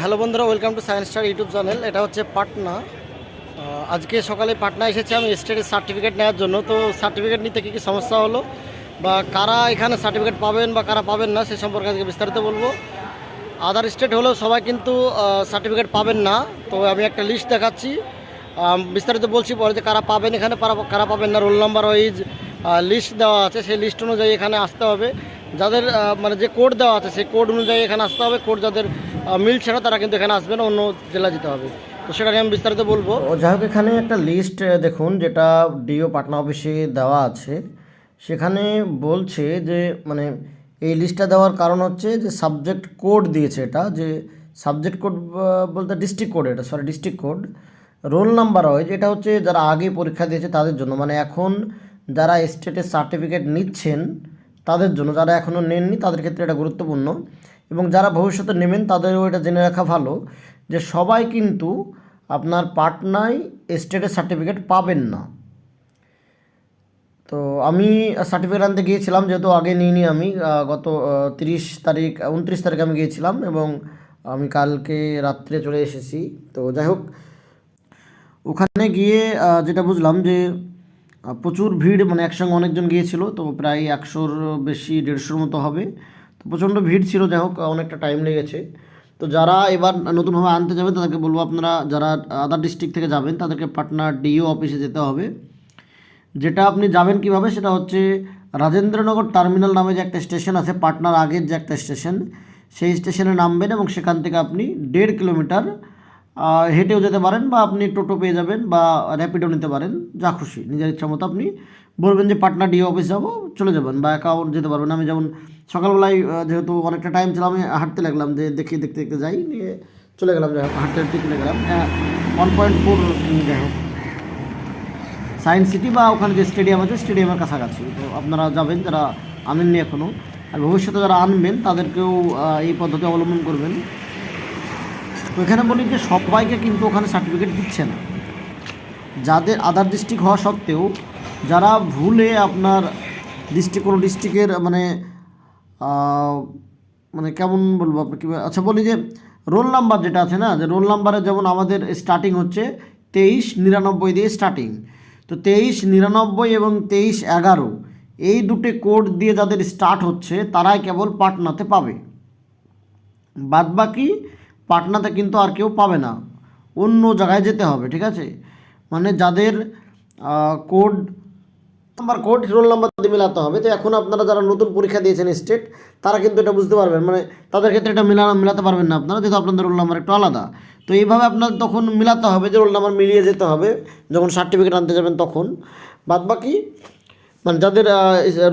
Hello বন্ধুরা welcome to science star YouTube channel এটা হচ্ছে পাটনা। আজকে সকালে পাটনা এসেছি আমি স্টেটের সার্টিফিকেট নেওয়ার জন্য। তো সার্টিফিকেট নিতে কী কী সমস্যা হলো? বা কারা এখানে সার্টিফিকেট পাবেন বা কারা পাবেন না, সে সম্পর্কে আজকে বিস্তারিত বলব। আদার স্টেট হলেও সবাই কিন্তু সার্টিফিকেট পাবেন না। তো আমি একটা লিস্ট দেখাচ্ছি। বিস্তারিত বলছি, পরে যে কারা পাবেন এখানে, কারা পাবেন না রোল নাম্বার ওয়াইজ লিস্ট দেওয়া আছে। সেই লিস্ট অনুযায়ী এখানে আসতে হবে। যাদের মানে যে কোড দেওয়া আছে, সেই কোড অনুযায়ী এখানে আসতে হবে। কোড যাদের মিলছে না তারা কিন্তু এখানে আসবে না, অন্য জেলা যেতে হবে। তো সেটা আমি বিস্তারিত বলব। যাই হোক, এখানে একটা লিস্ট দেখুন, যেটা ডিও পাটনা অফিসে দেওয়া আছে। সেখানে বলছে যে মানে এই লিস্টটা দেওয়ার কারণ হচ্ছে যে সাবজেক্ট কোড দিয়েছে এটা, যে সাবজেক্ট কোড বলতে ডিস্ট্রিক্ট কোড এটা sorry district code roll number হয় যেটা হচ্ছে যারা আগে পরীক্ষা দিয়েছে তাদের জন্য। মানে এখন যারা স্টেটের সার্টিফিকেট নিচ্ছেন তাদের জন্য, যারা এখনও নেননি তাদের ক্ষেত্রে এটা গুরুত্বপূর্ণ। এবং যারা ভবিষ্যতে নেবেন তাদেরও এটা জেনে রাখা ভালো যে সবাই কিন্তু আপনার পাটনায় স্টেটের সার্টিফিকেট পাবেন না। তো আমি সার্টিফিকেট আনতে গিয়েছিলাম, যেহেতু আগে নিইনি আমি গত তিরিশ তারিখ, উনত্রিশ তারিখ আমি গিয়েছিলাম এবং আমি কালকে রাত্রে চলে এসেছি। তো যাই হোক, ওখানে গিয়ে যেটা বুঝলাম যে প্রচুর ভিড় মানে একসঙ্গে অনেকজন গিয়েছিল, তো প্রায় একশোর বেশি, দেড়শোর মতো হবে। তো প্রচণ্ড ভিড় ছিল, যাই হোক, অনেকটা টাইম লেগেছে। তো যারা এবার নতুনভাবে আনতে যাবেন তাদেরকে বলব আপনারা, যারা আদার ডিস্ট্রিক্ট থেকে যাবেন, তাদেরকে পাটনা ডিও অফিসে যেতে হবে। যেটা আপনি যাবেন কীভাবে, সেটা হচ্ছে রাজেন্দ্রনগর টার্মিনাল নামে যে একটা স্টেশন আছে, পাটনার আগের যে একটা স্টেশন সেই স্টেশনে নামবেন এবং সেখান থেকে আপনি দেড় কিলোমিটার হেঁটেও যেতে পারেন বা আপনি টোটো পেয়ে যাবেন বা র্যাপিডো নিতে পারেন, যা খুশি। নিজের ইচ্ছা মতো আপনি বলবেন যে, পাটনা ডিও অফিস যাব, চলে যাবেন বা একাও যেতে পারবেন। আমি যেমন সকালবেলায় যেহেতু অনেকটা টাইম ছিল আমি হাঁটতে লাগলাম, যে দেখি, দেখতে দেখতে যাই, নিয়ে চলে গেলাম, যাই হাঁটতে হাঁটতে চলে গেলাম। ওয়ান পয়েন্ট ফোর যাই হোক। সায়েন্স সিটি বা ওখানে যে স্টেডিয়াম আছে স্টেডিয়ামের কাছাকাছি। তো আপনারা যাবেন, যারা আনেননি এখনও আর ভবিষ্যতে যারা আনবেন, তাদেরকেও এই পদ্ধতি অবলম্বন করবেন। তো এখানে বলি যে সবাইকে কিন্তু ওখানে সার্টিফিকেট দিচ্ছে না। যাদের আদার ডিস্ট্রিক্ট হওয়া সত্ত্বেও যারা ভুলে আপনার ডিস্ট্রিক্ট কোনো ডিস্ট্রিক্টের মানে মানে কেমন বলব আপনি কী আচ্ছা বলি যে রোল নাম্বার যেটা আছে না, যে রোল নাম্বারে যেমন আমাদের স্টার্টিং হচ্ছে তেইশ নিরানব্বই দিয়ে স্টার্টিং তো তেইশ নিরানব্বই এবং তেইশ এগারো, এই দুটো কোড দিয়ে যাদের স্টার্ট হচ্ছে, তারাই কেবল পাটনাতে পাবে। বাদবাকি পাটনাতে কিন্তু আর কেউ পাবে না। অন্য জায়গায় যেতে হবে, ঠিক আছে? মানে যাদের code number code roll number দিয়ে মেলাতে হবে। তো এখন আপনারা যারা নতুন পরীক্ষা দিয়েছেন স্টেট তারা কিন্তু এটা বুঝতে পারবেন। মানে তাদের ক্ষেত্রে এটা মেলা, মেলাতে পারবেন না আপনারা, যেহেতু আপনাদের রোল নাম্বার একটু আলাদা। তো এইভাবে আপনার তখন মেলাতে হবে যে রোল নাম্বার মিলিয়ে যেতে হবে। যখন সার্টিফিকেট আনতে যাবেন তখন। বাদ বাকি মানে যাদের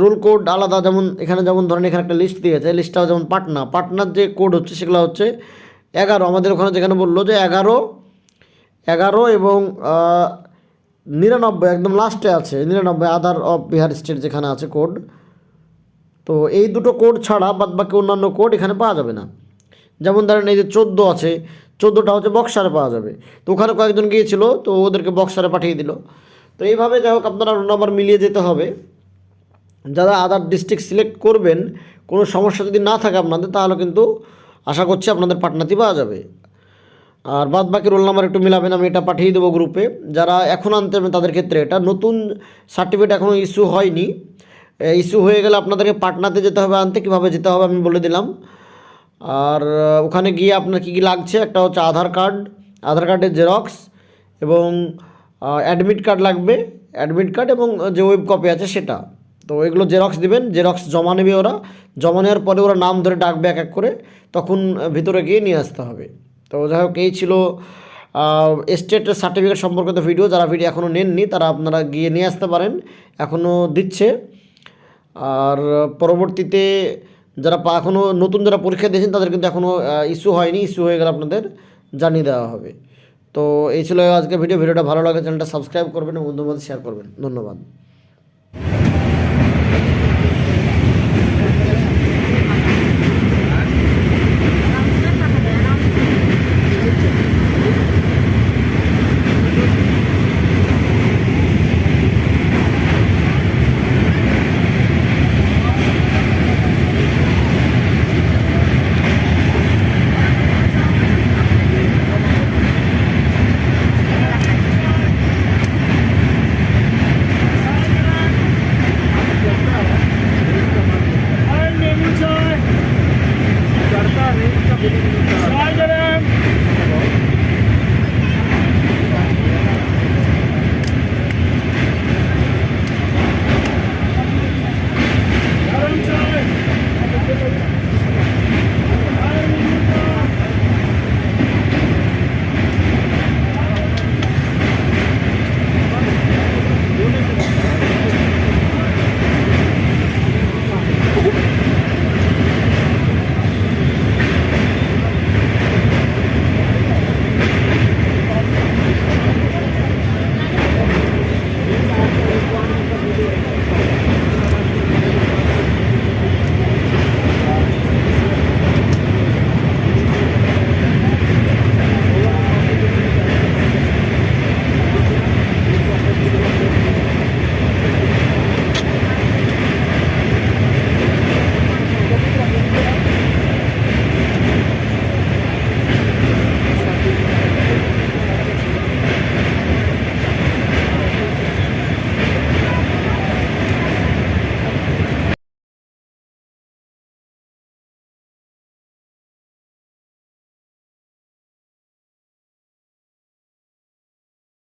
রোল কোড আলাদা, যেমন এখানে যেমন ধরেন এখানে একটা লিস্ট দিয়েছে লিস্টটাও যেমন পাটনা। পাটনার যে কোড হচ্ছে, সেগুলো হচ্ছে এগারো, আমাদের ওখানে যেখানে বলল যে এগারো এগারো এবং নিরানব্বই, একদম লাস্টে আছে, নিরানব্বই আধার অফ বিহার স্টেট যেখানে আছে কোড তো এই দুটো কোড ছাড়া বাদ বাকি অন্যান্য কোড এখানে পাওয়া যাবে না। যেমন ধরেন এই যে চোদ্দ আছে, চোদ্দোটা হচ্ছে বক্সারে পাওয়া যাবে। তো ওখানে কয়েকজন গিয়েছিল, তো ওদেরকে বক্সারে পাঠিয়ে দিল। তো এইভাবে যাই হোক, আপনারা রোল নাম্বার মিলিয়ে যেতে হবে। যারা আদার ডিস্ট্রিক্ট সিলেক্ট করবেন, কোনো সমস্যা যদি না থাকে আপনাদের, তাহলে কিন্তু আশা করছি আপনাদের পাটনাতি পাওয়া যাবে। আর বাদ বাকি রোল নাম্বার একটু মিলাবেন, আমি এটা পাঠিয়ে দেবো গ্রুপে যারা এখন আনতে হবে তাদের ক্ষেত্রে এটা। নতুন সার্টিফিকেট এখনও ইস্যু হয়নি। ইস্যু হয়ে গেলে আপনাদেরকে পাটনাতে যেতে হবে আনতে, কীভাবে যেতে হবে আমি বলে দিলাম। আর ওখানে গিয়ে আপনার কী কী লাগছে? একটা হচ্ছে আধার কার্ড, আধার কার্ডের জেরক্স এবং অ্যাডমিট কার্ড লাগবে। অ্যাডমিট কার্ড এবং যে ওয়েব কপি আছে সেটা। তো এগুলো জেরক্স দিবেন জেরক্স জমা নেবে ওরা। জমা নেওয়ার পরে ওরা নাম ধরে ডাকবে এক এক করে, তখন ভিতরে গিয়ে নিয়ে আসতে হবে। তো যাই হোক, এই ছিল স্টেট সার্টিফিকেট সম্পর্কিত ভিডিও যারা ভিডিও এখনও নেননি, তারা আপনারা গিয়ে নিয়ে আসতে পারেন। এখনও দিচ্ছে। আর পরবর্তীতে যারা এখনও নতুন যারা পরীক্ষা দিয়েছেন, তাদের কিন্তু এখনও ইস্যু হয়নি। ইস্যু হয়ে গেলে আপনাদের জানিয়ে দেওয়া হবে। তো এই ছিল আজকে ভিডিও ভিডিওটা ভালো লাগে চ্যানেলটা সাবস্ক্রাইব করবেন এবং বন্ধুদের শেয়ার করবেন। ধন্যবাদ।